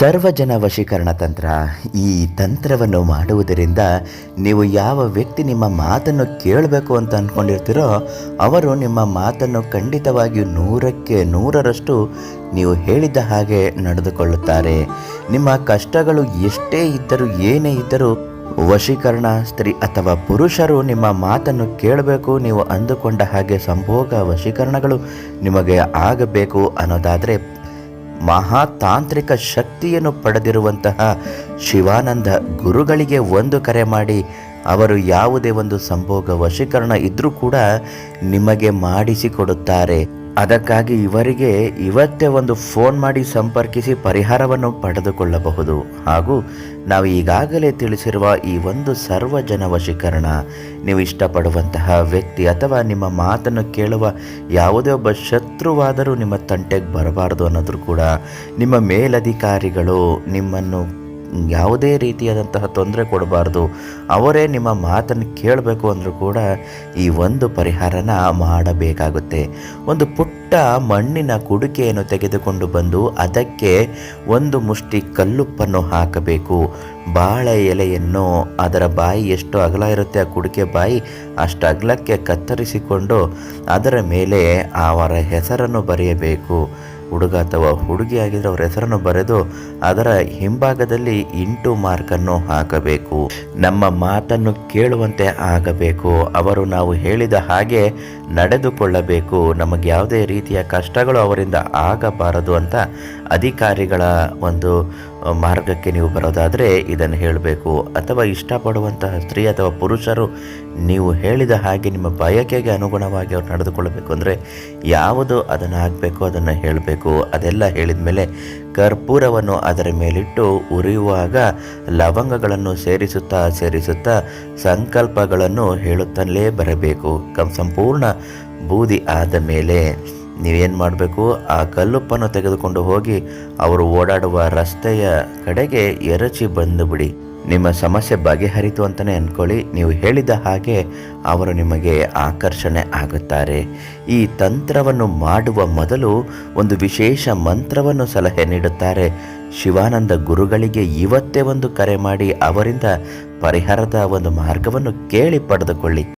ಸರ್ವಜನ ವಶೀಕರಣ ತಂತ್ರ ಈ ತಂತ್ರವನ್ನು ಮಾಡುವುದರಿಂದ ನೀವು ಯಾವ ವ್ಯಕ್ತಿ ನಿಮ್ಮ ಮಾತನ್ನು ಕೇಳಬೇಕು ಅಂತ ಅಂದ್ಕೊಂಡಿರ್ತೀರೋ ಅವರು ನಿಮ್ಮ ಮಾತನ್ನು ಖಂಡಿತವಾಗಿಯೂ ನೂರಕ್ಕೆ ನೂರರಷ್ಟು ನೀವು ಹೇಳಿದ ಹಾಗೆ ನಡೆದುಕೊಳ್ಳುತ್ತಾರೆ. ನಿಮ್ಮ ಕಷ್ಟಗಳು ಎಷ್ಟೇ ಇದ್ದರೂ, ಏನೇ ಇದ್ದರೂ ವಶೀಕರಣ, ಸ್ತ್ರೀ ಅಥವಾ ಪುರುಷರು ನಿಮ್ಮ ಮಾತನ್ನು ಕೇಳಬೇಕು. ನೀವು ಅಂದುಕೊಂಡ ಹಾಗೆ ಸಂಭೋಗ ವಶೀಕರಣಗಳು ನಿಮಗೆ ಆಗಬೇಕು ಅನ್ನೋದಾದರೆ ಮಹಾತಾಂತ್ರಿಕ ಶಕ್ತಿಯನ್ನು ಪಡೆದಿರುವಂತಹ ಶಿವಾನಂದ ಗುರುಗಳಿಗೆ ಒಂದು ಕರೆ ಮಾಡಿ, ಅವರು ಯಾವುದೇ ಒಂದು ಸಂಭೋಗ ವಶೀಕರಣ ಇದ್ದರೂ ಕೂಡ ನಿಮಗೆ ಮಾಡಿಸಿಕೊಡುತ್ತಾರೆ. ಅದಕ್ಕಾಗಿ ಇವರಿಗೆ ಇವತ್ತೇ ಒಂದು ಫೋನ್ ಮಾಡಿ ಸಂಪರ್ಕಿಸಿ ಪರಿಹಾರವನ್ನು ಪಡೆದುಕೊಳ್ಳಬಹುದು. ಹಾಗೂ ನಾವು ಈಗಾಗಲೇ ತಿಳಿಸಿರುವ ಈ ಒಂದು ಸರ್ವಜನ ವಶೀಕರಣ ನೀವು ಇಷ್ಟಪಡುವಂತಹ ವ್ಯಕ್ತಿ ಅಥವಾ ನಿಮ್ಮ ಮಾತನ್ನು ಕೇಳುವ ಯಾವುದೇ ಒಬ್ಬ ಶತ್ರುವಾದರೂ ನಿಮ್ಮ ತಂಟೆಗೆ ಬರಬಾರದು ಅನ್ನೋದ್ರು ಕೂಡ ನಿಮ್ಮ ಮೇಲಧಿಕಾರಿಗಳು ನಿಮ್ಮನ್ನು ಯಾವುದೇ ರೀತಿಯಾದಂತಹ ತೊಂದರೆ ಕೊಡಬಾರ್ದು. ಅವರೇ ನಿಮ್ಮ ಮಾತನ್ನು ಕೇಳಬೇಕು ಅಂದರೂ ಕೂಡ ಈ ಒಂದು ಪರಿಹಾರನ ಮಾಡಬೇಕಾಗುತ್ತೆ. ಒಂದು ಪುಟ್ಟ ಮಣ್ಣಿನ ಕುಡಿಕೆಯನ್ನು ತೆಗೆದುಕೊಂಡು ಬಂದು ಅದಕ್ಕೆ ಒಂದು ಮುಷ್ಟಿ ಕಲ್ಲುಪ್ಪನ್ನು ಹಾಕಬೇಕು. ಬಾಳೆ ಎಲೆಯನ್ನು ಅದರ ಬಾಯಿ ಎಷ್ಟು ಅಗಲ ಇರುತ್ತೆ, ಆ ಕುಡಿಕೆ ಬಾಯಿ ಅಷ್ಟು ಅಗಲಕ್ಕೆ ಕತ್ತರಿಸಿಕೊಂಡು ಅದರ ಮೇಲೆ ಅವರ ಹೆಸರನ್ನು ಬರೆಯಬೇಕು. ಹುಡುಗ ಅಥವಾ ಹುಡುಗಿ ಆಗಿದ್ರೆ ಅವರ ಹೆಸರನ್ನು ಬರೆದು ಅದರ ಹಿಂಭಾಗದಲ್ಲಿ ಇಂಟು ಮಾರ್ಕನ್ನು ಹಾಕಬೇಕು. ನಮ್ಮ ಮಾತನ್ನು ಕೇಳುವಂತೆ ಆಗಬೇಕು. ಅವರು ನಾವು ಹೇಳಿದ ಹಾಗೆ ನಡೆದುಕೊಳ್ಳಬೇಕು. ನಮಗೆ ಯಾವುದೇ ರೀತಿಯ ಕಷ್ಟಗಳು ಅವರಿಂದ ಆಗಬಾರದು ಅಂತ ಅಧಿಕಾರಿಗಳ ಒಂದು ಮಾರ್ಗಕ್ಕೆ ನೀವು ಬರೋದಾದರೆ ಇದನ್ನು ಹೇಳಬೇಕು. ಅಥವಾ ಇಷ್ಟಪಡುವಂತಹ ಸ್ತ್ರೀ ಅಥವಾ ಪುರುಷರು ನೀವು ಹೇಳಿದ ಹಾಗೆ ನಿಮ್ಮ ಬಯಕೆಗೆ ಅನುಗುಣವಾಗಿ ಅವ್ರು ನಡೆದುಕೊಳ್ಳಬೇಕು. ಅಂದರೆ ಯಾವುದು ಅದನ್ನು ಆಗಬೇಕು ಅದನ್ನು ಹೇಳಬೇಕು. ಅದೆಲ್ಲ ಹೇಳಿದ ಮೇಲೆ ಕರ್ಪೂರವನ್ನು ಅದರ ಮೇಲಿಟ್ಟು ಉರಿಯುವಾಗ ಲವಂಗಗಳನ್ನು ಸೇರಿಸುತ್ತಾ ಸೇರಿಸುತ್ತಾ ಸಂಕಲ್ಪಗಳನ್ನು ಹೇಳುತ್ತಲೇ ಬರಬೇಕು. ಕಂ, ಸಂಪೂರ್ಣ ಬೂದಿ ಆದ ಮೇಲೆ ನೀವೇನು ಮಾಡಬೇಕು? ಆ ಕಲ್ಲುಪ್ಪನ್ನು ತೆಗೆದುಕೊಂಡು ಹೋಗಿ ಅವರು ಓಡಾಡುವ ರಸ್ತೆಯ ಕಡೆಗೆ ಎರಚಿ ಬಂದು ಬಿಡಿ. ನಿಮ್ಮ ಸಮಸ್ಯೆ ಬಗೆಹರಿತು ಅಂತಲೇ ಅಂದ್ಕೊಳ್ಳಿ ನೀವು ಹೇಳಿದ ಹಾಗೆ ಅವರು ನಿಮಗೆ ಆಕರ್ಷಣೆ ಆಗುತ್ತಾರೆ. ಈ ತಂತ್ರವನ್ನು ಮಾಡುವ ಮೊದಲು ಒಂದು ವಿಶೇಷ ಮಂತ್ರವನ್ನು ಸಲಹೆ ನೀಡುತ್ತಾರೆ. ಶಿವಾನಂದ ಗುರುಗಳಿಗೆ ಇವತ್ತೇ ಒಂದು ಕರೆ ಮಾಡಿ ಅವರಿಂದ ಪರಿಹಾರದ ಒಂದು ಮಾರ್ಗವನ್ನು ಕೇಳಿ ಪಡೆದುಕೊಳ್ಳಿ.